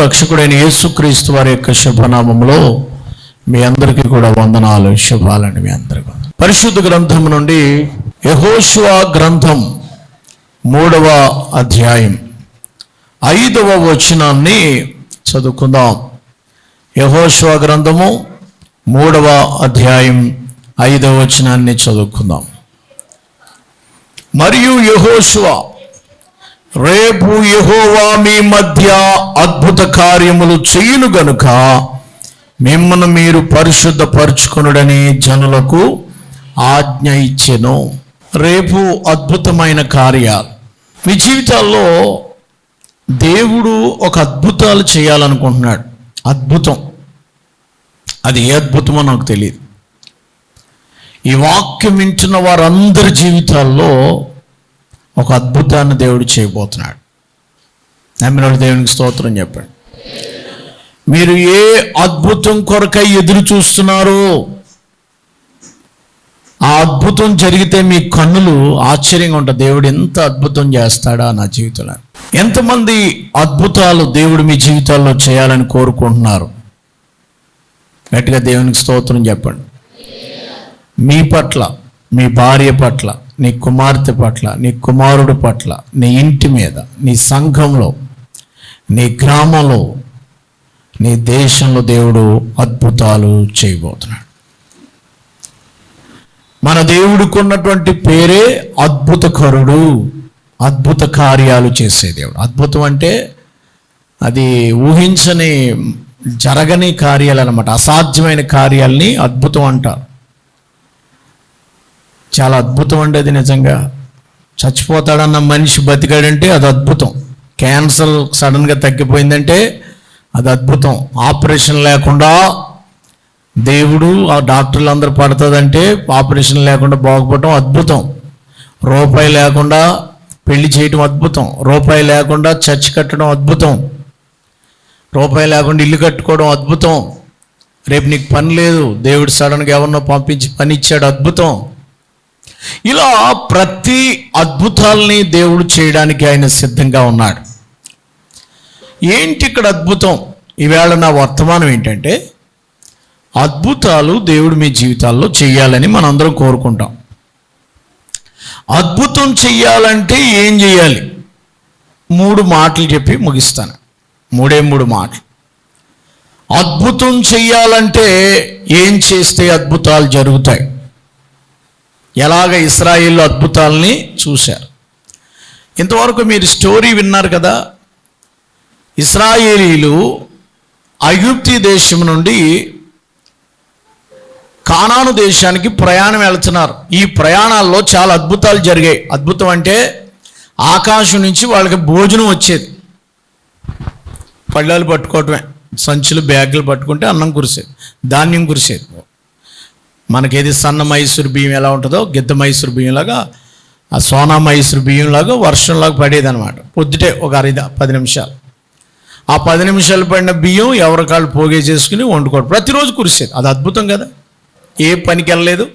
రక్షకుడైన యేసుక్రీస్తు వారి యొక్క శుభనామంలో మీ అందరికీ కూడా వందనాలు శుభాలండి మీ అందరికీ. పరిశుద్ధ గ్రంథం నుండి యహోశువా గ్రంథం మూడవ అధ్యాయం ఐదవ వచనాన్ని చదువుకుందాం. యహోశువ గ్రంథము మూడవ అధ్యాయం ఐదవ వచనాన్ని చదువుకుందాం. మరియు యహోశువా రేపు యహోవా మీ మధ్య అద్భుత కార్యములు చేయును గనుక మిమ్మల్ని మీరు పరిశుద్ధపరచుకొనుడని జనులకు ఆజ్ఞ ఇచ్చెను. రేపు అద్భుతమైన కార్యాలు మీ జీవితాల్లో దేవుడు ఒక అద్భుతాలు చేయాలనుకుంటున్నాడు. అద్భుతం. అది ఏ అద్భుతమో నాకు తెలియదు. ఈ వాక్యం వారందరి జీవితాల్లో ఒక అద్భుతాన్ని దేవుడు చేయబోతున్నాడు. నమ్మినోడు దేవునికి స్తోత్రం చెప్పండి. మీరు ఏ అద్భుతం కొరకై ఎదురు చూస్తున్నారో ఆ అద్భుతం జరిగితే మీ కన్నులు ఆశ్చర్యంగా ఉంటాయి. దేవుడు ఎంత అద్భుతం చేస్తాడా నా జీవితంలో. ఎంతమంది అద్భుతాలు దేవుడు మీ జీవితాల్లో చేయాలని కోరుకుంటున్నారు? గట్టిగా దేవునికి స్తోత్రం చెప్పండి. మీ పట్ల మీ భార్య పట్ల నీ కుమార్తె పట్ల నీ కుమారుడు పట్ల నీ ఇంటి మీద నీ సంఘంలో నీ గ్రామంలో నీ దేశంలో దేవుడు అద్భుతాలు చేయబోతున్నాడు. మన దేవుడికి పేరే అద్భుతకరుడు అద్భుత కార్యాలు చేసే దేవుడు. అద్భుతం అంటే అది ఊహించని జరగని కార్యాలు అనమాట అసాధ్యమైన కార్యాలని అద్భుతం అంటారు. చాలా అద్భుతం అండి అది నిజంగా. చచ్చిపోతాడన్న మనిషి బతికాడంటే అది అద్భుతం. క్యాన్సర్ సడన్గా తగ్గిపోయిందంటే అది అద్భుతం. ఆపరేషన్ లేకుండా దేవుడు ఆ డాక్టర్లు అందరు పడుతుందంటే ఆపరేషన్ లేకుండా బాగుపడటం అద్భుతం. రూపాయి లేకుండా పెళ్ళి చేయటం అద్భుతం. రూపాయి లేకుండా చర్చ్ కట్టడం అద్భుతం. రూపాయి లేకుండా ఇల్లు కట్టుకోవడం అద్భుతం. రేపు నీకు పని లేదు. దేవుడు సడన్గా ఎవరినో పంపించి పని ఇచ్చాడు అద్భుతం. ఇలా ప్రతి అద్భుతాల్ని దేవుడు చేయడానికి ఆయన సిద్ధంగా ఉన్నాడు. ఏంటి ఇక్కడ అద్భుతం? ఈవేళ నా వర్తమానం ఏంటంటే అద్భుతాలు దేవుడు మీ జీవితాల్లో చేయాలని మనందరం కోరుకుంటాం. అద్భుతం చెయ్యాలంటే ఏం చేయాలి మూడు మాటలు చెప్పి ముగిస్తాను. మూడే మూడు మాటలు. అద్భుతం చెయ్యాలంటే ఏం చేస్తే అద్భుతాలు జరుగుతాయి? ఎలాగ ఇస్రాయిల్లో అద్భుతాలని చూశారు. ఇంతవరకు మీరు స్టోరీ విన్నారు కదా ఇస్రాయేలీలు అయుప్తి దేశం నుండి కానాను దేశానికి ప్రయాణం వెళ్తున్నారు. ఈ ప్రయాణాల్లో చాలా అద్భుతాలు జరిగాయి. అద్భుతం అంటే ఆకాశం నుంచి వాళ్ళకి భోజనం వచ్చేది. పళ్ళాలు పట్టుకోవటమే సంచులు బ్యాగులు పట్టుకుంటే అన్నం కురిసేది ధాన్యం కురిసేది. మనకేది సన్న మైసూరు బియ్యం ఎలా ఉంటుందో గిద్ద మైసూరు బియ్యంలాగా ఆ సోనా మైసూరు బియ్యంలాగా వర్షంలాగా పడేది అనమాట పొద్దుటే ఒక అరిద పది నిమిషాలు. ఆ పది నిమిషాలు పడిన బియ్యం ఎవరి కాళ్ళు పోగే చేసుకుని వండుకోవడం. ప్రతిరోజు కురిసేది. అది అద్భుతం కదా. ఏ పనికి వెళ్ళలేదు.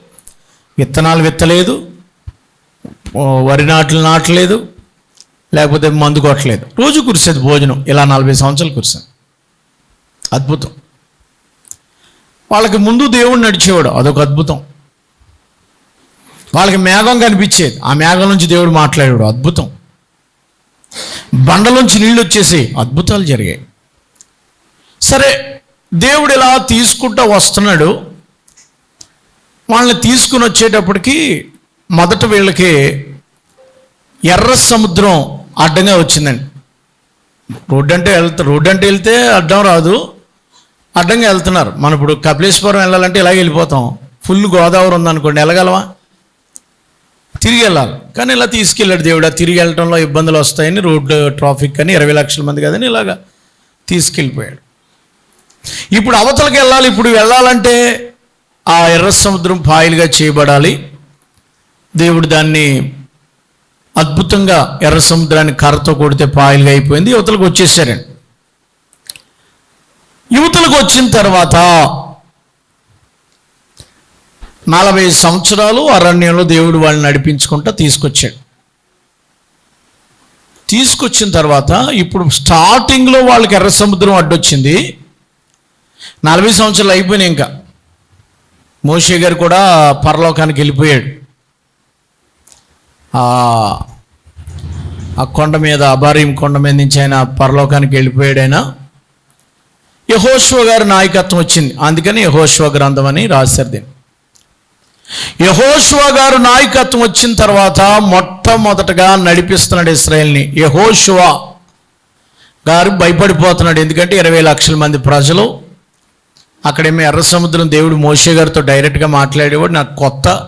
విత్తనాలు విత్తలేదు. వరి నాట్లు నాటలేదు. లేకపోతే మందు కొట్టలేదు. రోజు కురిసేది భోజనం. ఇలా నలభై సంవత్సరాలు కురిసాను అద్భుతం. వాళ్ళకి ముందు దేవుడు నడిచేవాడు. అదొక అద్భుతం. వాళ్ళకి మేఘం కనిపించేది. ఆ మేఘం నుంచి దేవుడు మాట్లాడాడు అద్భుతం. బండలోంచి నీళ్ళు వచ్చేసి అద్భుతాలు జరిగాయి. సరే దేవుడు ఇలా తీసుకుంటూ వస్తున్నాడు. వాళ్ళని తీసుకుని వచ్చేటప్పటికి మొదట వీళ్ళకి ఎర్ర సముద్రం అడ్డంగా వచ్చిందండి. రోడ్డు అంటే వెళ్తా రోడ్డు అంటే వెళ్తే అడ్డం రాదు. అడ్డంగా వెళ్తున్నారు. మనం ఇప్పుడు కపిలేశ్వరం వెళ్ళాలంటే ఇలాగ వెళ్ళిపోతాం. ఫుల్ గోదావరి ఉందనుకోండి వెళ్ళగలవా? తిరిగి వెళ్ళాలి. కానీ ఇలా తీసుకెళ్ళాడు దేవుడు. ఆ తిరిగి వెళ్ళడంలో ఇబ్బందులు వస్తాయని రోడ్డు ట్రాఫిక్ అని ఇరవై లక్షల మంది కదని ఇలాగా తీసుకెళ్ళిపోయాడు. ఇప్పుడు అవతలకి వెళ్ళాలి. ఇప్పుడు వెళ్ళాలంటే ఆ ఎర్ర సముద్రం పాయలుగా చేయబడాలి. దేవుడు దాన్ని అద్భుతంగా ఎర్ర సముద్రాన్ని కర్రతో కొడితే పాయలుగా అయిపోయింది. యువతలకు వచ్చేసారండి. యువతలకు వచ్చిన తర్వాత నలభై సంవత్సరాలు అరణ్యంలో దేవుడు వాళ్ళని నడిపించుకుంటా తీసుకొచ్చాడు. తీసుకొచ్చిన తర్వాత ఇప్పుడు స్టార్టింగ్లో వాళ్ళకి ఎర్ర సముద్రం అడ్డొచ్చింది. నలభై సంవత్సరాలు అయిపోయినాయి ఇంకా. మోషే గారు కూడా పరలోకానికి వెళ్ళిపోయాడు. ఆ కొండ మీద అబారీం కొండ మీద నుంచి ఆయన పరలోకానికి వెళ్ళిపోయాడు ఆయన. యహోశ్వ గారి నాయకత్వం వచ్చింది. అందుకని యహోశ్వ గ్రంథం అని రాశారు దీన్ని. యహోశ్వ గారు నాయకత్వం వచ్చిన తర్వాత మొట్టమొదటగా నడిపిస్తున్నాడు ఇస్రాయల్ని. యహోశ్వ గారు భయపడిపోతున్నాడు. ఎందుకంటే ఇరవై లక్షల మంది ప్రజలు అక్కడేమో ఎర్ర సముద్రం దేవుడు మోషే గారితో డైరెక్ట్గా మాట్లాడేవాడు. నాకు కొత్త.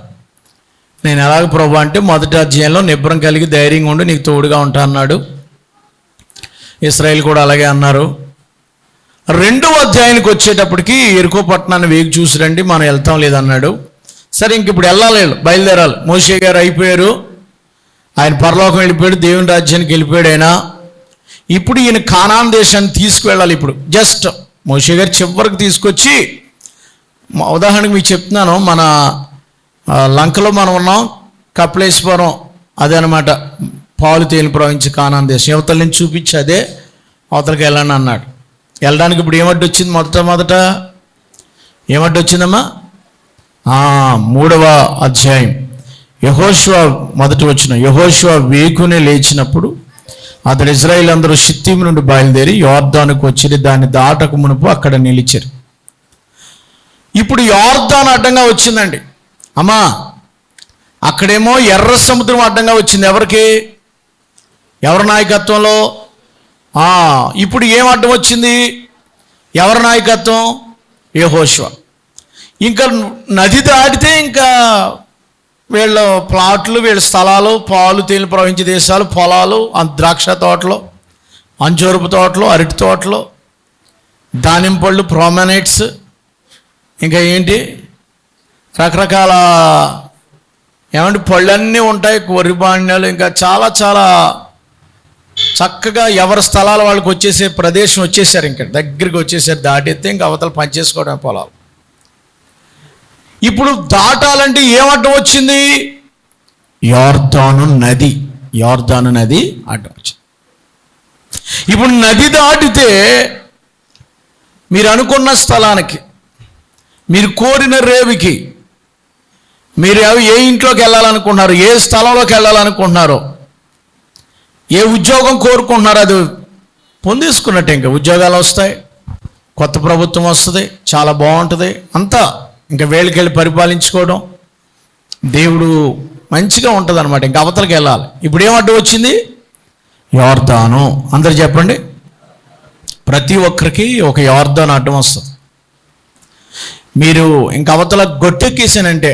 నేను ఎలాగ ప్రభు అంటే మొదటి అధ్యాయంలో నిబ్రం కలిగి ధైర్యంగా ఉండి నీకు తోడుగా ఉంటా అన్నాడు. ఇస్రాయల్ కూడా అలాగే అన్నారు. రెండవ అధ్యాయానికి వచ్చేటప్పటికి ఎరుకో పట్టణాన్ని వేగి చూసి రండి మనం వెళ్తాం లేదన్నాడు. సరే ఇంక ఇప్పుడు వెళ్ళాలి బయలుదేరాలి. మోషే గారు అయిపోయారు. ఆయన పరలోకం వెళ్ళిపోయాడు దేవుని రాజ్యానికి వెళ్ళిపోయాడు ఆయన. ఇప్పుడు ఈయన కానాన్ దేశాన్ని తీసుకువెళ్ళాలి ఇప్పుడు. జస్ట్ మోషే గారు చివరికి తీసుకొచ్చి ఉదాహరణకు మీకు చెప్తున్నాను మన లంకలో మనం ఉన్నాం కపిలేశ్వరం అదే అనమాట పాలు తేలి ప్రవహించి కానాన్ దేశం. యువతల నుంచి చూపించి అదే అవతలకి వెళ్ళండి అన్నాడు. వెళ్ళడానికి ఇప్పుడు ఏమడ్డు వచ్చింది మొదట మొదట ఏమడ్డు వచ్చిందమ్మా? మూడవ అధ్యాయం. యహోశ్వ మొదటి వచ్చిన యహోశ్వ వేకునే లేచినప్పుడు అతడు ఇజ్రాయిల్ అందరూ షిత్తీం నుండి బయలుదేరి యోర్దానుకు వచ్చి దాన్ని దాటక మునుపు అక్కడ నిలిచారు. ఇప్పుడు యోర్దాన్ అడ్డంగా వచ్చిందండి. అమ్మా అక్కడేమో ఎర్ర సముద్రం అడ్డంగా వచ్చింది. ఎవరికి? ఎవరి నాయకత్వంలో? ఇప్పుడు ఏం అడ్డం వచ్చింది? ఎవరి నాయకత్వం? యెహోషువ. ఇంకా నది దాటితే ఇంకా వీళ్ళ ప్లాట్లు వీళ్ళ స్థలాలు పాలు తేలి ప్రవహించే దేశాలు పొలాలు ద్రాక్ష తోటలు అంజూరపు తోటలు అరటి తోటలు దానిమ్మ పళ్ళు ప్రోమనైట్స్ ఇంకా ఏంటి? రకరకాల ఏమంటే పళ్ళన్నీ ఉంటాయి వరి బాణ్యాలు ఇంకా చాలా చాలా చక్కగా ఎవరి స్థలాల వాళ్ళకి వచ్చేసే ప్రదేశం వచ్చేసారు ఇంకా. దగ్గరికి వచ్చేసారు దాటితే ఇంకా అవతల పనిచేసుకోవడం పొలాలు. ఇప్పుడు దాటాలంటే ఏం అడ్డం వచ్చింది? యార్దాను నది. యార్దాను నది అడ్డం వచ్చింది. ఇప్పుడు నది దాటితే మీరు అనుకున్న స్థలానికి మీరు కోరిన రేవికి మీరు ఏ ఇంట్లోకి వెళ్ళాలనుకుంటున్నారు ఏ స్థలంలోకి వెళ్ళాలనుకుంటున్నారో ఏ ఉద్యోగం కోరుకుంటున్నారో అది పొందేసుకున్నట్టే ఇంకా ఉద్యోగాలు వస్తాయి కొత్త ప్రభుత్వం వస్తుంది చాలా బాగుంటుంది అంతా ఇంకా వేళకెళ్ళి పరిపాలించుకోవడం దేవుడు మంచిగా ఉంటుంది అనమాట ఇంకా అవతలకి వెళ్ళాలి. ఇప్పుడు ఏం అడ్డు వచ్చింది? యోర్ధాను అందరు చెప్పండి. ప్రతి ఒక్కరికి ఒక యోర్దాను అడ్డం వస్తుంది. మీరు ఇంక అవతల గొట్టెక్కేసానంటే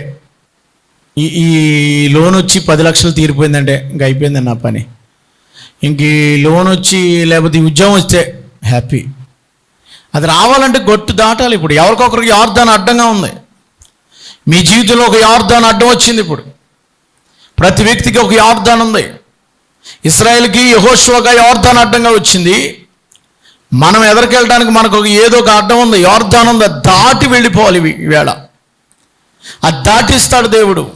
ఈ ఈ లోన్ వచ్చి పది లక్షలు తీరిపోయిందంటే ఇంక అయిపోయింది నా పని. ఇంక ఈ లోన్ వచ్చి లేకపోతే ఉద్యోగం వస్తే హ్యాపీ. అది రావాలంటే గొట్టు దాటాలి ఇప్పుడు. ఎవరికొకరికి యార్దాన్ అడ్డంగా ఉంది. మీ జీవితంలో ఒక యార్దాన్ అడ్డం వచ్చింది ఇప్పుడు. ప్రతి వ్యక్తికి ఒక యార్దాన్ ఉంది. ఇస్రాయల్కి యహోషువగా యార్దాన్ అడ్డంగా వచ్చింది. మనం ఎదరికెళ్ళడానికి మనకు ఒక ఏదో ఒక అడ్డం ఉంది. యార్దాన్ ఉంది. అది దాటి వెళ్ళిపోవాలి ఈవేళ అది దాటిస్తాడు దేవుడు.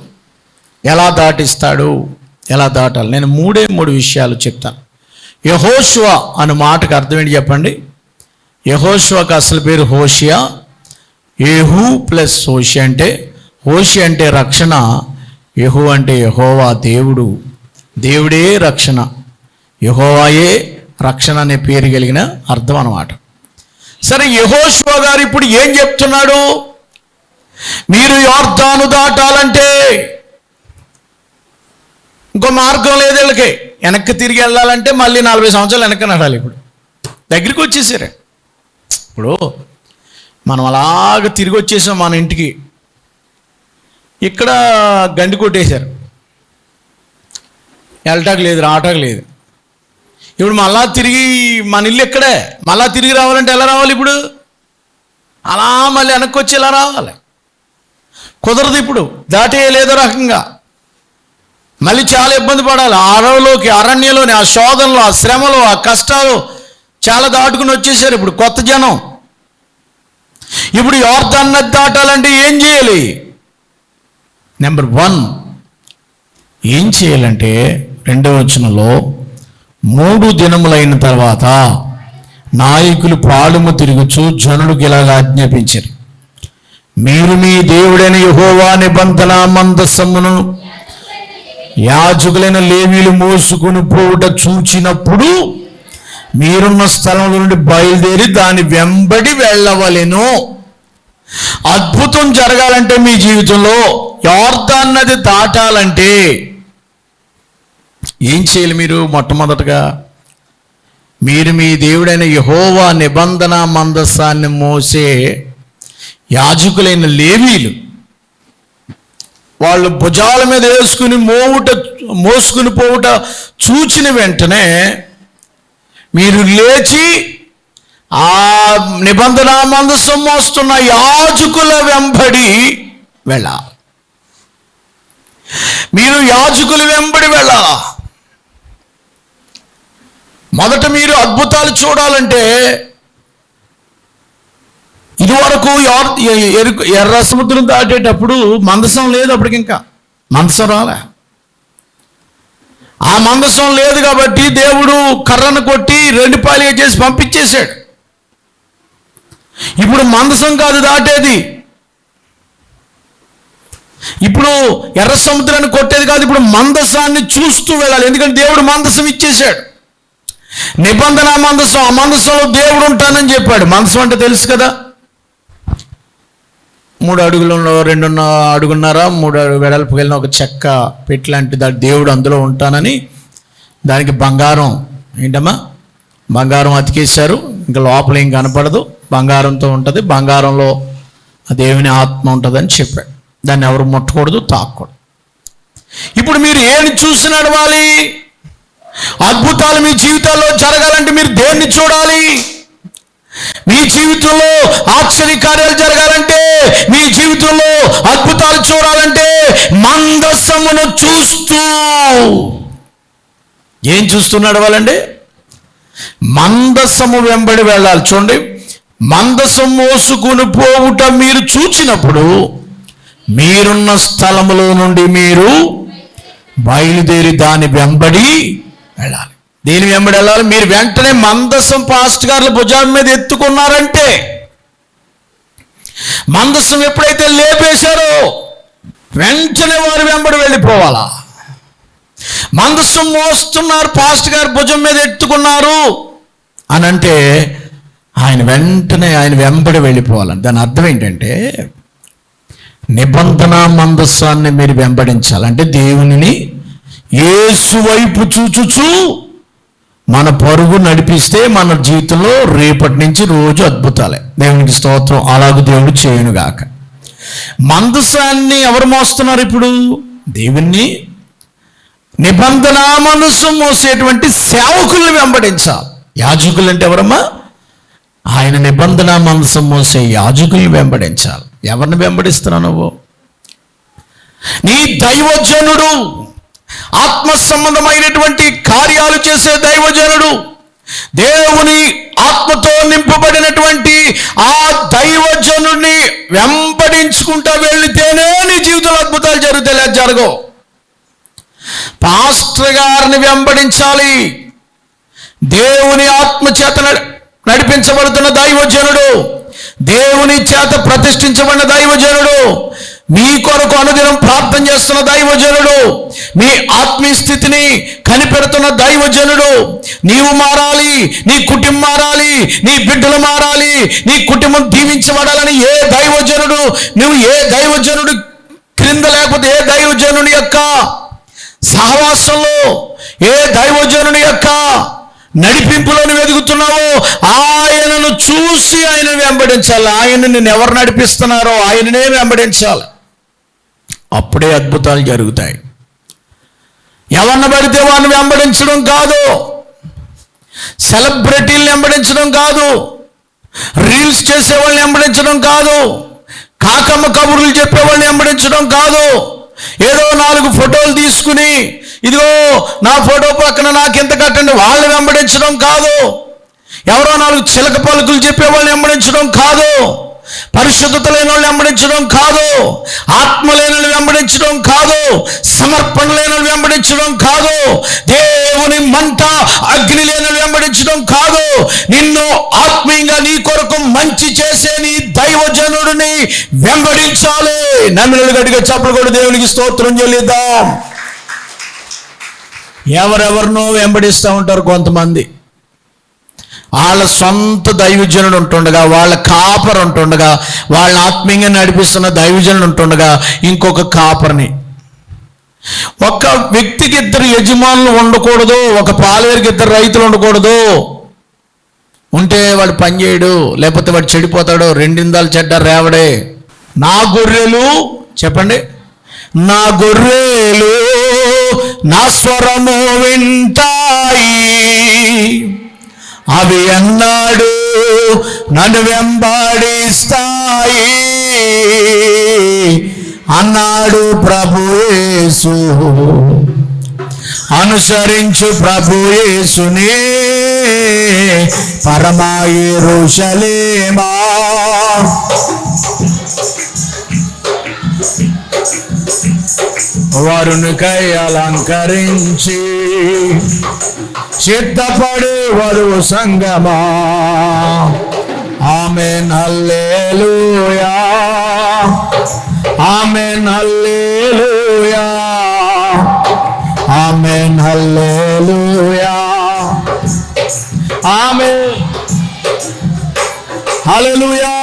ఎలా దాటిస్తాడు? ఎలా దాటాలి? నేను మూడే మూడు విషయాలు చెప్తాను. యహోషువ అనే మాటకు అర్థం ఏంటి చెప్పండి? యహోషువకు అసలు పేరు హోషియా? ఏహు ప్లస్ హోషి అంటే హోషి అంటే రక్షణ యహు అంటే యహోవా దేవుడు. దేవుడే రక్షణ. యహోవాయే రక్షణ అనే పేరు కలిగిన అర్థం అన్నమాట. సరే యహోశివ గారు ఇప్పుడు ఏం చెప్తున్నాడు? మీరు యోర్దాను దాటాలంటే ఇంకో మార్గం లేదు వీళ్ళకి. వెనక్కి తిరిగి వెళ్ళాలంటే మళ్ళీ నలభై సంవత్సరాలు వెనక్కి నడాలి ఇప్పుడు. దగ్గరికి వచ్చేసారు. ఇప్పుడు మనం అలాగ తిరిగి వచ్చేసాం మన ఇంటికి. ఇక్కడ గండి కొట్టేశారు. వెళ్ళటానికి లేదు రావటానికి లేదు. ఇప్పుడు మళ్ళా తిరిగి మన ఇల్లు ఇక్కడే మళ్ళా తిరిగి రావాలంటే ఎలా రావాలి ఇప్పుడు? అలా మళ్ళీ వెనక్కి వచ్చి ఎలా రావాలి? కుదరదు ఇప్పుడు. దాటేయలేదో రకంగా. మళ్ళీ చాలా ఇబ్బంది పడాలి. అరవలోకి అడవిలోకి ఆ శోధనలు ఆ శ్రమలు ఆ కష్టాలు చాలా దాటుకుని వచ్చేసారు ఇప్పుడు కొత్త జనం. ఇప్పుడు యోర్దాన్ దాటాలంటే ఏం చేయాలి? నెంబర్ వన్ ఏం చేయాలంటే రెండవ వచనంలో మూడు దినములైన తర్వాత నాయకులు పాడుము తిరుగుచు జనులకు ఇలాగ ఆజ్ఞాపించారు. మీరు మీ దేవుడైన యహోవా నిబంధన మందస్సమును యాజకులైన లేవీలు మోసుకొని పోవుట చూచినప్పుడు మీరున్న స్థలం నుండి బయలుదేరి దాని వెంబడి వెళ్ళవలెను. అద్భుతం జరగాలంటే మీ జీవితంలో యార్దాన్నది దాటాలంటే ఏం చేయాలి మీరు మొట్టమొదటగా? మీరు మీ దేవుడైన యహోవా నిబంధన మందస్సాన్ని మోసే యాజకులైన లేవీలు వాళ్ళు భుజాల మీద వేసుకుని మోవుట మోసుకుని పోవుట చూచిన వెంటనే మీరు లేచి ఆ నిబంధన మందసం మోస్తున్న యాజకుల వెంబడి వెళ్ళాలి మీరు యాజకుల వెంబడి వెళ్ళాలా మొదట మీరు అద్భుతాలు చూడాలంటే ఇదివరకు ఎరుకు- ఎర్ర సముద్రం దాటేటప్పుడు మందసం లేదు అప్పటికి ఇంకా. మందసం రాలే. ఆ మందసం లేదు కాబట్టి దేవుడు కర్రను కొట్టి రెండు పాలిగా చేసి పంపించేశాడు. ఇప్పుడు మందసం కాదు దాటేది. ఇప్పుడు ఎర్ర సముద్రాన్ని కొట్టేది కాదు ఇప్పుడు మందసాన్ని చూస్తూ వెళ్ళాలి. ఎందుకంటే దేవుడు మందసం ఇచ్చేశాడు. నిబంధన మందసం ఆ మందసంలో దేవుడు ఉంటానని చెప్పాడు. మందసం అంటే తెలుసు కదా? మూడు అడుగులలో రెండున్న అడుగున్నర మూడు అడుగు వెడల్పు వెళ్ళిన ఒక చెక్క పెట్టి లాంటి దాని దేవుడు అందులో ఉంటానని దానికి బంగారం ఏంటమ్మా? బంగారం అతికేశారు. ఇంకా లోపల ఏం కనపడదు. బంగారంతో ఉంటుంది. బంగారంలో ఆ దేవుని ఆత్మ ఉంటుందని చెప్పాడు. దాన్ని ఎవరు ముట్టకూడదు తాకూడదు. ఇప్పుడు మీరు ఏమి చూసి నడవాలి అద్భుతాలు మీ జీవితాల్లో జరగాలంటే మీరు దేన్ని చూడాలి? మీ జీవితంలో ఆశ్చర్యకార్యాలు జరగాలంటే మీ జీవితంలో అద్భుతాలు చూడాలంటే మందస్సమును చూస్తూ. ఏం చూస్తూ నడవాలండి మందస్సము వెంబడి వెళ్ళాలి. చూడండి మందసం మోసుకుని పోవుట మీరు చూచినప్పుడు మీరున్న స్థలములో నుండి మీరు బయలుదేరి దాని వెంబడి వెళ్ళాలి. దేని వెంబడి వెళ్ళాలి? మీరు వెంటనే మందసం పాస్ట్ గారుల భుజాల మీద ఎత్తుకున్నారంటే మందసం ఎప్పుడైతే లేపేశారో వెంటనే వారు వెంబడి వెళ్ళిపోవాలా? మందసం మోస్తున్నారు పాస్ట్ గారు భుజం మీద ఎత్తుకున్నారు అని అంటే ఆయన వెంటనే ఆయన వెంబడి వెళ్ళిపోవాలని దాని అర్థం ఏంటంటే నిబంధన మందస్సాన్ని మీరు వెంబడించాలంటే దేవునిని యేసు వైపు చూచుచూ మన పరుగు నడిపిస్తే మన జీవితంలో రేపటి నుంచి రోజు అద్భుతాలే. దేవునికి స్తోత్రం. అలాగ దేవుడు చేయనుగాక. మందసాన్ని ఎవరు మోస్తున్నారు ఇప్పుడు? దేవుణ్ణి. నిబంధన మనసు మోసేటువంటి సేవకుల్ని వెంబడించాలి. యాజకులు అంటే ఎవరమ్మా? ఆయన నిబంధన మనసు మోసే యాజకుల్ని వెంబడించాలి. ఎవరిని వెంబడిస్తున్నావు నువ్వు? నీ దైవజనుడు ఆత్మ సంబంధమైనటువంటి కార్యాలు చేసే దైవజనుడు. దేవుని ఆత్మతో నింపబడినటువంటి ఆ దైవజనుడిని వెంబడించుకుంటా వెళితేనే నీ జీవితంలో అద్భుతాలు జరుగుతాయి. లేదు జరగవు. పాస్టర్ గారిని వెంబడించాలి. దేవుని ఆత్మ చేత నడి- నడిపించబడుతున్న దైవజనుడు. దేవుని చేత ప్రతిష్ఠించబడిన దైవజనుడు. మీ కొరకు అనుదినం ప్రార్థన చేస్తున్న దైవజనుడు మీ ఆత్మీయ స్థితిని కనిపెడుతున్న దైవజనుడు నీవు మారాలి నీ కుటుంబం మారాలి నీ బిడ్డలు మారాలి నీ కుటుంబం దీవించబడాలని ఏ దైవజనుడు నువ్వు ఏ దైవజనుడు క్రింద లేకపోతే ఏ దైవజనుడి యొక్క సహవాసంలో ఏ దైవజనుడి యొక్క నడిపింపులను వెతుకుతున్నావో ఆయనను చూసి ఆయన వెంబడించాలి. ఆయన నిన్ను ఎవరు నడిపిస్తున్నారో ఆయననే వెంబడించాలి. అప్పుడే అద్భుతాలు జరుగుతాయి. ఎవరిని పడితే వాడిని వెంబడించడం కాదు. సెలబ్రిటీలను వెంబడించడం కాదు. రీల్స్ చేసే వాళ్ళని వెంబడించడం కాదు. కాకమ్మ కబుర్లు చెప్పే వాళ్ళని వెంబడించడం కాదు. ఏదో నాలుగు ఫోటోలు తీసుకుని ఇదిగో నా ఫోటో పక్కన నాకు ఎంత కట్టండి వాళ్ళని వెంబడించడం కాదు. ఎవరో నాలుగు చిలక పలుకులు చెప్పే వాళ్ళని వెంబడించడం కాదు. పరిశుద్ధత లేని వాళ్ళు వెంబడించడం కాదు. ఆత్మ లేని వెంబడించడం కాదు. సమర్పణ లేని వెంబడించడం కాదు. దేవుని మంట అగ్ని లేని వెంబడించడం కాదు. నిన్ను ఆత్మీయంగా నీ కొరకు మంచి చేసే నీ దైవజనుడిని వెంబడించాలి. నన్ను గడిగా చెప్పలు కూడా దేవునికి స్తోత్రం చెల్లిద్దాం. ఎవరెవరినో వెంబడిస్తూ ఉంటారు కొంతమంది. వాళ్ళ సొంత దైవజనుడు ఉంటుండగా వాళ్ళ కాపర్ ఉంటుండగా వాళ్ళ ఆత్మీయంగా నడిపిస్తున్న దైవజనుడు ఉంటుండగా ఇంకొక కాపర్ని. ఒక వ్యక్తికి ఇద్దరు యజమానులు ఉండకూడదు ఒక పాలేరుకి ఇద్దరు రైతులు ఉండకూడదు. ఉంటే వాడు పని చేయడు లేకపోతే వాడు చెడిపోతాడు రెండిందాలు చెడ్డ రేవడే. నా గొర్రెలు చెప్పండి నా గొర్రెలు నా స్వరము వింటాయి. అవి అన్నాడు నన్ను వెంబడిస్తాయి అన్నాడు ప్రభుయేసు అనుసరించు ప్రభుయేసునే పరమాయి రుషలేమా వరునికై అలంకరించి సిద్ధపడి వరువు సంగమా. ఆమె నల్లేలుయా ఆమె నల్లేలుయా ఆమె నల్లేలుయా ఆమె హల్లెలూయా.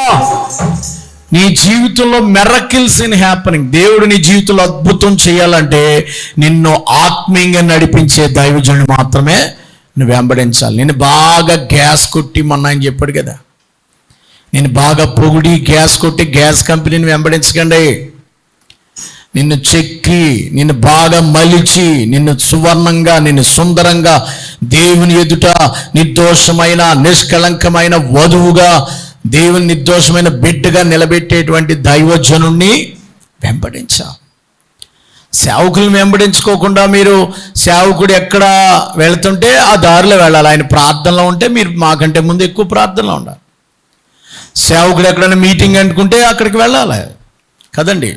నీ జీవితంలో మెరకిల్స్ ఇన్ హ్యాపనింగ్ దేవుడు నీ జీవితంలో అద్భుతం చేయాలంటే నిన్ను ఆత్మీయంగా నడిపించే దైవజనుడు మాత్రమే నువ్వు వెంబడించాలి. నేను బాగా గ్యాస్ కొట్టి మొన్న ఆయన చెప్పాడు కదా. నేను బాగా పొగిడి గ్యాస్ కొట్టి గ్యాస్ కంపెనీని వెంబడించకండి. నిన్ను చెక్కి నిన్ను బాగా మలిచి నిన్ను సువర్ణంగా నిన్ను సుందరంగా దేవుని ఎదుట నిర్దోషమైన నిష్కళంకమైన వధువుగా దేవుని నిర్దోషమైన బిడ్డగా నిలబెట్టేటువంటి దైవజనుణ్ణి వెంబడించా. సేవకులను వెంబడించుకోకుండా మీరు సేవకుడు ఎక్కడ వెళ్తుంటే ఆ దారిలో వెళ్ళాలి. ఆయన ప్రార్థనలో ఉంటే మీరు మాకంటే ముందు ఎక్కువ ప్రార్థనలో ఉండాలి. సేవకుడు ఎక్కడైనా మీటింగ్ అంటుకుంటే అక్కడికి వెళ్ళాలి. కదండి?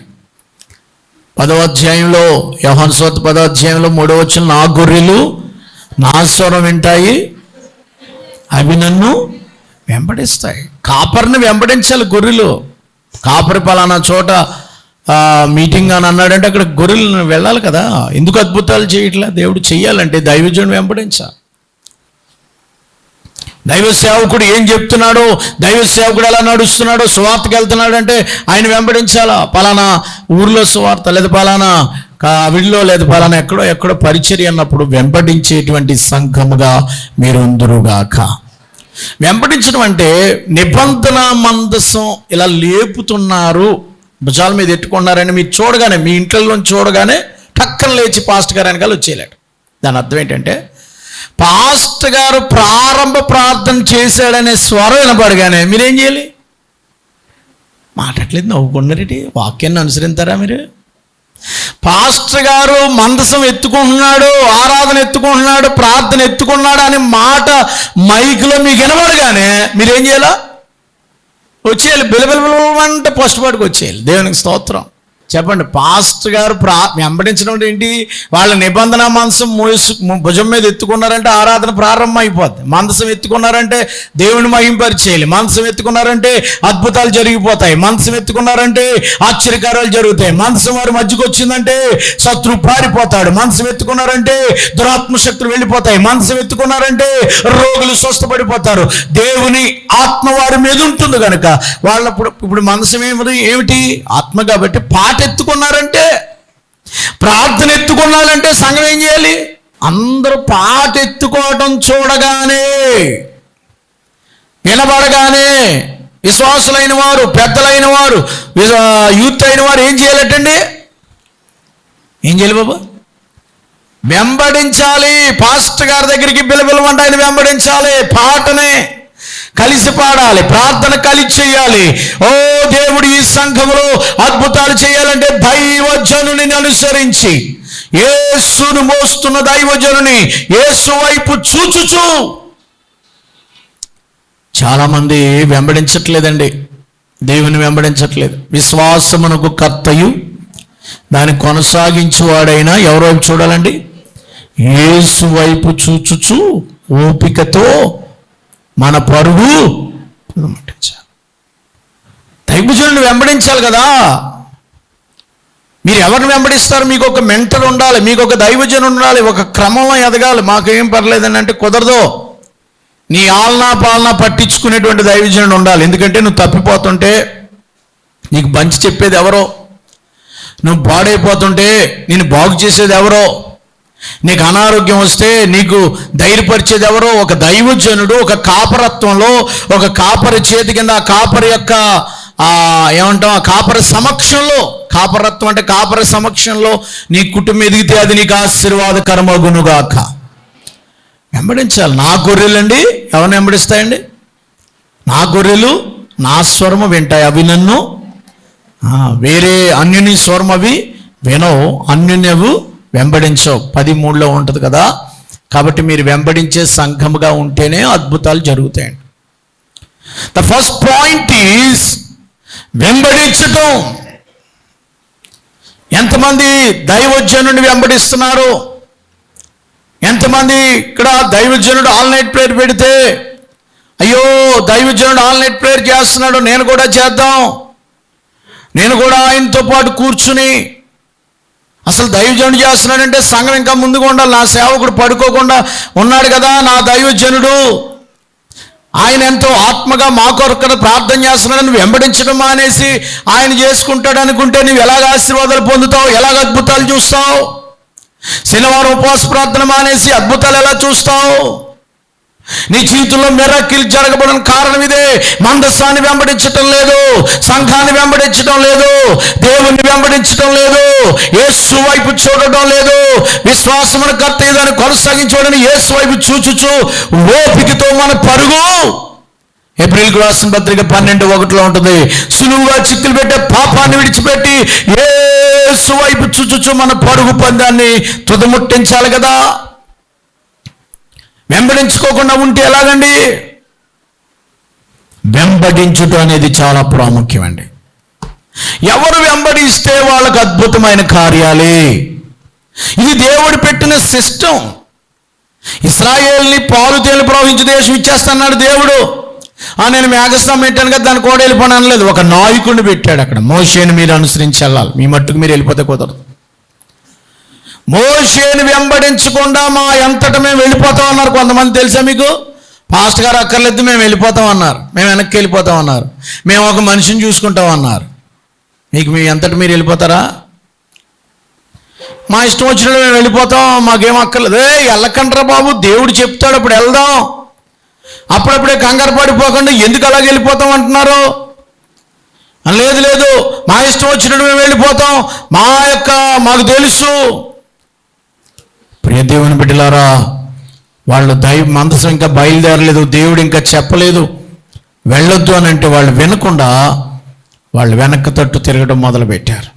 పదవ అధ్యాయంలో యహన్సోత్ స్వత్ పదవ అధ్యాయంలో మూడో వచ్చిన నా గొర్రెలు నా స్వరం వింటాయి అవి నన్ను వెంబడిస్తాయి. కాపర్ని వెంబడించాలి గొర్రెలు. కాపరి పలానా చోట మీటింగ్ అని అన్నాడంటే అక్కడ గొర్రెలు వెళ్ళాలి కదా. ఎందుకు అద్భుతాలు చేయట్లా? దేవుడు చెయ్యాలంటే దైవజనుడు వెంబడించాలి దైవ సేవకుడు ఏం చెప్తున్నాడో దైవ సేవకుడు ఎలా నడుస్తున్నాడో సువార్తకి వెళ్తున్నాడు అంటే ఆయన వెంబడించాలా? పలానా ఊర్లో సువార్త లేదా పలానా వీళ్ళలో లేదా పలానా ఎక్కడో ఎక్కడో పరిచర్య అన్నప్పుడు వెంబడించేటువంటి సంఘముగా మీరు వెంపటించడం అంటే నిబంధన మందసం ఇలా లేపుతున్నారు. భుజాల మీద ఎట్టుకున్నారని మీరు చూడగానే మీ ఇంట్లో చూడగానే టక్కన లేచి పాస్ట్ గారు వెనకాల వచ్చేయలేడు. దాని అర్థం ఏంటంటే పాస్ట్ గారు ప్రారంభ ప్రార్థన చేశాడనే స్వరం వినపడగానే మీరేం చేయాలి? మాట్లాడలేదు నవ్వుకున్నారేంటి వాక్యాన్ని అనుసరించారా మీరు? పాస్టర్ గారు మందసం ఎత్తుకుంటున్నాడు ఆరాధన ఎత్తుకుంటున్నాడు ప్రార్థన ఎత్తుకున్నాడు అనే మాట మైక్లో మీకు వినబడగానే మీరేం చేయాలా? వచ్చేయాలి. బిలబిలబిలమంటే ఫస్ట్ పాటుకు వచ్చేయాలి దేవునికి స్తోత్రం చెప్పండి పాస్టర్ గారు ప్రా వెంబడించడం ఏంటి? వాళ్ళ నిబంధన మందసం మోసు భుజం మీద ఎత్తుకున్నారంటే ఆరాధన ప్రారంభం అయిపోద్ది మందసం ఎత్తుకున్నారంటే దేవుని మహింపరిచేయాలి. మందసం ఎత్తుకున్నారంటే అద్భుతాలు జరిగిపోతాయి. మందసం ఎత్తుకున్నారంటే ఆశ్చర్యకారాలు జరుగుతాయి. మందసం వారి మధ్యకు వచ్చిందంటే శత్రువు పారిపోతాడు. మందసం ఎత్తుకున్నారంటే దురాత్మ శక్తులు వెళ్ళిపోతాయి. మందసం ఎత్తుకున్నారంటే రోగులు స్వస్థపడిపోతారు. దేవుని ఆత్మ వారి మీద ఉంటుంది కనుక వాళ్ళ ఇప్పుడు ఇప్పుడు మనసం ఏమిటి ఏమిటి? ఆత్మ కాబట్టి పాట ఎత్తుకున్నారంటే? ప్రార్థన ఎత్తుకున్నారంటే సంఘం ఏం చేయాలి? అందరూ పాట ఎత్తుకోవటం చూడగానే వినబడగానే విశ్వాసులైన వారు పెద్దలైన వారు యూత్ అయిన వారు ఏం చేయాలటండి? ఏం చేయాలి బాబు? వెంబడించాలి. పాస్టర్ గారి దగ్గరికి బిలబిలమంటే ఆయన వెంబడించాలి. పాటనే కలిసి పాడాలి ప్రార్థన కలిసి చేయాలి. ఓ దేవుడు ఈ సంఘములో అద్భుతాలు చేయాలంటే దైవజనుని అనుసరించి ఏసును మోస్తున్న దైవజనుని ఏసు వైపు చూచుచూ. చాలామంది వెంబడించట్లేదండి. దేవుని వెంబడించట్లేదు. విశ్వాసమునకు కర్తయు దాన్ని కొనసాగించువాడైనా ఎవరో వైపు చూడాలండి. ఏసు వైపు చూచుచు ఓపికతో మన పరుగు పునమట్టించాలి దైవజనుని వెంబడించాలి కదా. మీరు ఎవరిని వెంబడిస్తారు? మీకు ఒక మెంటర్ ఉండాలి మీకు ఒక దైవజను ఉండాలి ఒక క్రమంలో ఎదగాలి. మాకేం పర్లేదని అంటే కుదరదు. నీ ఆలనా పాలనా పట్టించుకునేటువంటి దైవజనుడు ఉండాలి. ఎందుకంటే నువ్వు తప్పిపోతుంటే నీకు బంచి చెప్పేది ఎవరో? నువ్వు పాడైపోతుంటే నేను బాగు చేసేది ఎవరో? నీకు అనారోగ్యం వస్తే నీకు ధైర్యపరిచేది ఎవరో ఒక దైవజనుడు ఒక కాపరత్వంలో ఒక కాపరి చేతి కింద ఆ కాపరి యొక్క ఏమంటాం ఆ కాపరి సమక్షంలో కాపరత్వం అంటే కాపరి సమక్షంలో నీ కుటుంబం ఎదిగితే అది నీకు ఆశీర్వాదకరమగునుగాక. వెంబడించాలి. నా గొర్రెలండి ఎవరిని వెంబడిస్తాయండి? నా గొర్రెలు నా స్వరము వింటాయి. అవి నన్ను వేరే అన్యుని స్వరం అవి వినవు అన్యునవు వెంబడించవు పది మూడులో ఉంటుంది కదా? కాబట్టి మీరు వెంబడించే సంఘముగా ఉంటేనే అద్భుతాలు జరుగుతాయండి ద ఫస్ట్ పాయింట్ ఈజ్ వెంబడించటం. ఎంతమంది దైవజనుని వెంబడిస్తున్నారు? ఎంతమంది ఇక్కడ దైవజనుడు ఆల్ నైట్ ప్రేయర్ పెడితే అయ్యో దైవజనుడు ఆల్ నైట్ ప్రేయర్ చేస్తున్నాడు నేను కూడా చేద్దాం. నేను కూడా ఆయనతో పాటు కూర్చుని అసలు దైవజనుడు చేస్తున్నాడంటే సంఘం ఇంకా ముందుగా ఉండాలి. నా సేవకుడు పడుకోకుండా ఉన్నాడు కదా నా దైవజనుడు. ఆయన ఎంతో ఆత్మగా మా కొరకు ప్రార్థన చేస్తున్నాడు. నువ్వు వెంబడించడం మానేసి ఆయన చేసుకుంటాడు అనుకుంటే నువ్వు ఎలాగ ఆశీర్వాదాలు పొందుతావు? ఎలాగ అద్భుతాలు చూస్తావు? శనివారం ఉపవాస ప్రార్థన మానేసి అద్భుతాలు ఎలా చూస్తావు? నీ జీవితంలో మెరక్కిలు జరగబడిన కారణం ఇదే. మందస్సాన్ని వెంబడించటం లేదు. సంఘాన్ని వెంబడించడం లేదు. దేవుణ్ణి వెంబడించడం లేదు. యేసు వైపు చూడటం లేదు. విశ్వాసమును కర్త ఏదని కొనసాగించబడిన యేసు వైపు చూచుచు ఓపికతో మన పరుగు. ఏప్రిల్కి రాసిన పత్రిక పన్నెండు ఒకటిలో ఉంటుంది. సులువుగా చిక్కులు పెట్టే పాపాన్ని విడిచిపెట్టి యేసు వైపు చూచుచు మన పరుగు పందాన్ని తుదముట్టించాలి కదా. వెంబడించుకోకుండా ఉంటే ఎలాగండి? వెంబడించుట అనేది చాలా ప్రాముఖ్యమండి. ఎవరు వెంబడిస్తే వాళ్ళకు అద్భుతమైన కార్యాలే? ఇది దేవుడు పెట్టిన సిస్టమ్ ఇస్రాయేల్ని పాలు తేలి ప్రవహించి దేశం ఇచ్చేస్తున్నాడు దేవుడు. ఆ నేను మేఘస్తం పెట్టాను కదా దాని కూడా వెళ్ళిపోను అనలేదు. ఒక నాయకుడిని పెట్టాడు అక్కడ. మోషేని మీరు అనుసరించి వెళ్ళాలి. మీ మట్టుకు మీరు వెళ్ళిపోతే కుదరదు. మోషేని వెంబడించకుండా మా ఎంతట మేము వెళ్ళిపోతాం అన్నారు. కొంతమంది తెలుసా మీకు? పాస్ట్ గారు అక్కర్లేదు మేము వెళ్ళిపోతాం అన్నారు. మేము వెనక్కి వెళ్ళిపోతాం అన్నారు. మేము ఒక మనిషిని చూసుకుంటాం అన్నారు. మీకు మీ ఎంతటి మీరు వెళ్ళిపోతారా? మా ఇష్టం వచ్చినట్టు మేము వెళ్ళిపోతాం మాకేం అక్కర్లేదు. ఏ వెళ్ళకండ్రా బాబు దేవుడు చెప్తాడు అప్పుడు వెళ్దాం. అప్పుడప్పుడే కంగారు పడిపోకుండా ఎందుకు అలాగే వెళ్ళిపోతాం అంటున్నారు? లేదు లేదు మా ఇష్టం వచ్చినట్టు మేము వెళ్ళిపోతాం. మా యొక్క మాకు తెలుసు. ప్రియ దేవుని బిడ్డలారా వాళ్ళు దైవ మనసు ఇంకా బయలుదేరలేదు దేవుడు ఇంకా చెప్పలేదు. వెళ్ళొద్దు అని అంటే వాళ్ళు వినకుండా వాళ్ళు వెనక్కి తట్టు తిరగడం మొదలుపెట్టారు.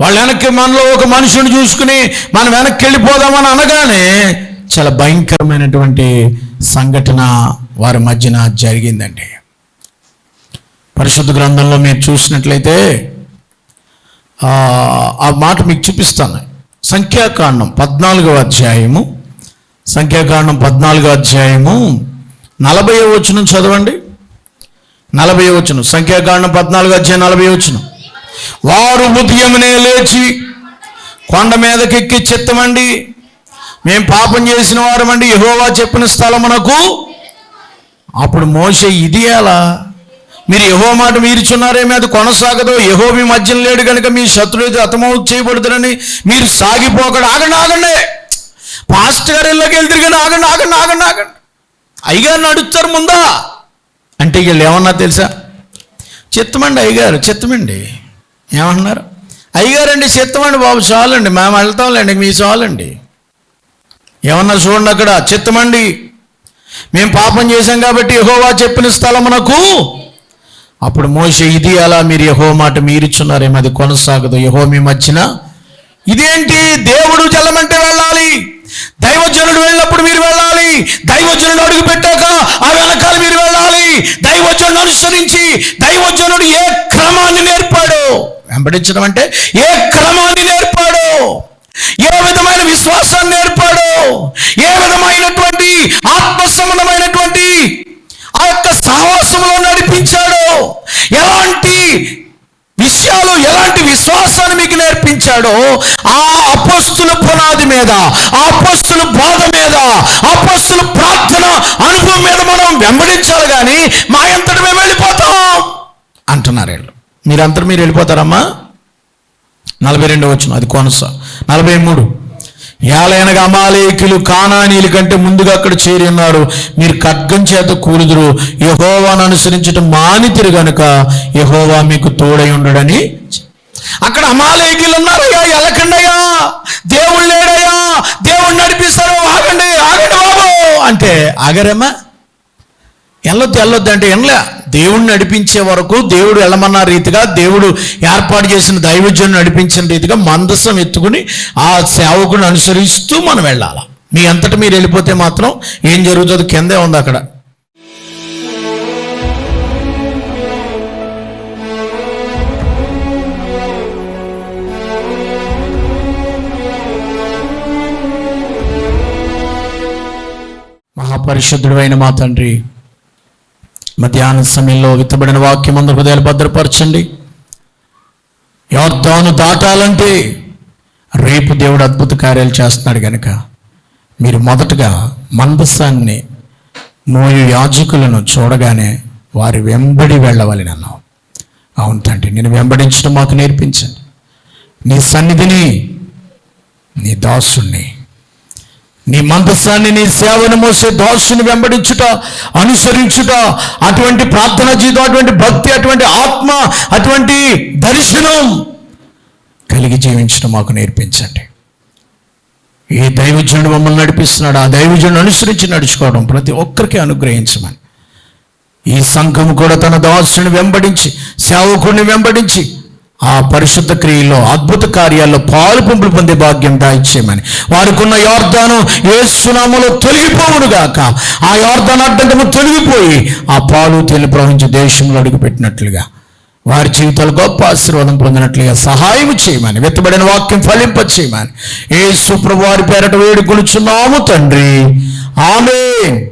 వాళ్ళు వెనక్కి మనలో ఒక మనుషుని చూసుకుని మనం వెనక్కి వెళ్ళిపోదామని అనగానే చాలా భయంకరమైనటువంటి సంఘటన వారి మధ్యన జరిగిందండి. పరిశుద్ధ గ్రంథంలో మీరు చూసినట్లయితే ఆ ఆ మాట మీకు చూపిస్తాను. సంఖ్యాకాండం పద్నాలుగవ అధ్యాయము. సంఖ్యాకాండం పద్నాలుగో అధ్యాయము. నలభై వచనం చదవండి. నలభై వచనం. సంఖ్యాకాండం పద్నాలుగు అధ్యాయం నలభై వచనం. వారు ఉదయమునే లేచి కొండ మీదకెక్కి చిత్తమండి. మేము పాపం చేసిన వారమండి. యహోవా చెప్పిన స్థలమునకు. అప్పుడు మోసే ఇది ఎలా? మీరు యహో మాట మీరుచున్నారేమీ? అది కొనసాగదు. యహో మీ మధ్యం లేడు కనుక మీ శత్రువు అతమౌ చేయబడుతుందని మీరు సాగిపోకడు. ఆగండి ఆగండి. పాస్ట్ గారు ఇళ్ళకి వెళ్తారు కానీ ఆగండి ఆగండి ఆగండి ఆగండి. అయ్యగారు నడుస్తారు ముందా? అంటే వీళ్ళు ఏమన్నా తెలుసా? చిత్తమండి అయ్యగారు చిత్తమండి. ఏమంటున్నారు? అయ్యగారండి చిత్తమండి బాబు చాలండి. మేము వెళ్తాంలేండి మీ చాలండి. ఏమన్నారు చూడండి అక్కడ చిత్తమండి. మేము పాపం చేశాం కాబట్టి యహోవా చెప్పిన స్థలమునకు అప్పుడు మోషే ఇది అలా మీరు యహో మాట మీరిచున్నారేమో అది కొనసాగదు. యహో మీ మధ్యన ఇదేంటి? దేవుడు జలమంటే వెళ్ళాలి. దైవజనుడు వెళ్ళినప్పుడు మీరు వెళ్ళాలి. దైవజనుడు అడుగు పెట్టాక ఆ వెనకాల మీరు వెళ్ళాలి. దైవజనుడు అనుసరించి దైవజనుడు ఏ క్రమాన్ని నేర్పాడు? వెంబడించడం అంటే ఏ క్రమాన్ని నేర్పాడు? ఏ విధమైన విశ్వాసాన్ని నేర్పాడు? ఏ విధమైనటువంటి ఆత్మ సంబంధమైనటువంటి ఆ యొక్క సాహసంలో నడిపించాడు? ఎలాంటి విషయాలు ఎలాంటి విశ్వాసాన్ని మీకు నేర్పించాడో? ఆ అపస్తుల పునాది మీద ఆ అపస్తుల బోధ మీద ఆ అపస్తుల ప్రార్థన అనుభవం మీద మనం వెంబడించాలి కానీ మా ఎంతటి మేము వెళ్ళిపోతాం అంటున్నారు వీళ్ళు. మీరంతటి మీరు వెళ్ళిపోతారమ్మా? నలభై రెండు వచ్చిన అది కొనసా. నలభై మూడు. ఏలైనగా అమాలేకులు కానానీల కంటే ముందుగా అక్కడ చేరి ఉన్నారు. మీరు ఖడ్గం చేత కూలుదురు. యహోవాను అనుసరించటం మానితిరు గనుక యహోవా మీకు తోడై ఉండడని అక్కడ అమాలేకులు ఉన్నారయ్యా ఎలకండయ్యా దేవుడు లేడయ్యా దేవుడు నడిపిస్తారు ఆగండి ఆగండి బాబు అంటే ఆగరేమ్మా వెళ్ళొద్దు వెళ్ళొద్దు అంటే వినలే దేవుడిని నడిపించే వరకు దేవుడు వెళ్ళమన్న రీతిగా దేవుడు ఏర్పాటు చేసిన దైవజ్యం నడిపించిన రీతిగా మందసం ఎత్తుకుని ఆ సేవకుని అనుసరిస్తూ మనం వెళ్ళాలి. మీ అంతటా మీరు వెళ్ళిపోతే మాత్రం ఏం జరుగుతుందో కిందే ఉంది అక్కడ. మహాపరిశుద్ధుడు అయిన మా తండ్రి మధ్యాహ్న సమయంలో విత్తబడిన వాక్యం అందరి హృదయాలు భద్రపరచండి. యోర్ధాను దాటాలంటే రేపు దేవుడు అద్భుత కార్యాలు చేస్తున్నాడు కనుక మీరు మొదటగా మందస్సాన్ని మోయు యాజకులను చూడగానే వారి వెంబడి వెళ్ళవాలి అన్నావు అవును తండ్రి నేను వెంబడించడం మాకు నేర్పించండి. నీ సన్నిధిని నీ దాసుణ్ణి నీ మందస్థాన్ని నీ సేవను మోసే దోషుని వెంబడించుట అనుసరించుట అటువంటి ప్రార్థన జీవితం అటువంటి భక్తి అటువంటి ఆత్మ అటువంటి దర్శనం కలిగి జీవించడం మాకు నేర్పించండి. ఏ దైవజనుడు మమ్మల్ని నడిపిస్తున్నాడు ఆ దైవజనుడు అనుసరించి నడుచుకోవడం ప్రతి ఒక్కరికి అనుగ్రహించమని. ఈ సంఘం కూడా తన దాసుని వెంబడించి సేవకుడిని వెంబడించి ఆ పరిశుద్ధ క్రియల్లో అద్భుత కార్యాల్లో పాలు పంపులు పొందే భాగ్యం దాయిచ్చేయమని. వారికి ఉన్న యోర్ధాను ఏ సునామలో తొలగిపోవునుగాక. ఆ యోర్ధాను అడ్డంకము తొలగిపోయి ఆ పాలు తేలి ప్రవహించి దేశంలో అడుగుపెట్టినట్లుగా. వారి జీవితాలు గొప్ప ఆశీర్వాదం పొందినట్లుగా సహాయం చేయమని వెత్తబడిన వాక్యం ఫలింప చేయమని ఏ సుప్రభు వారి పేరట వేడుకొనుచున్నాము తండ్రి. ఆమె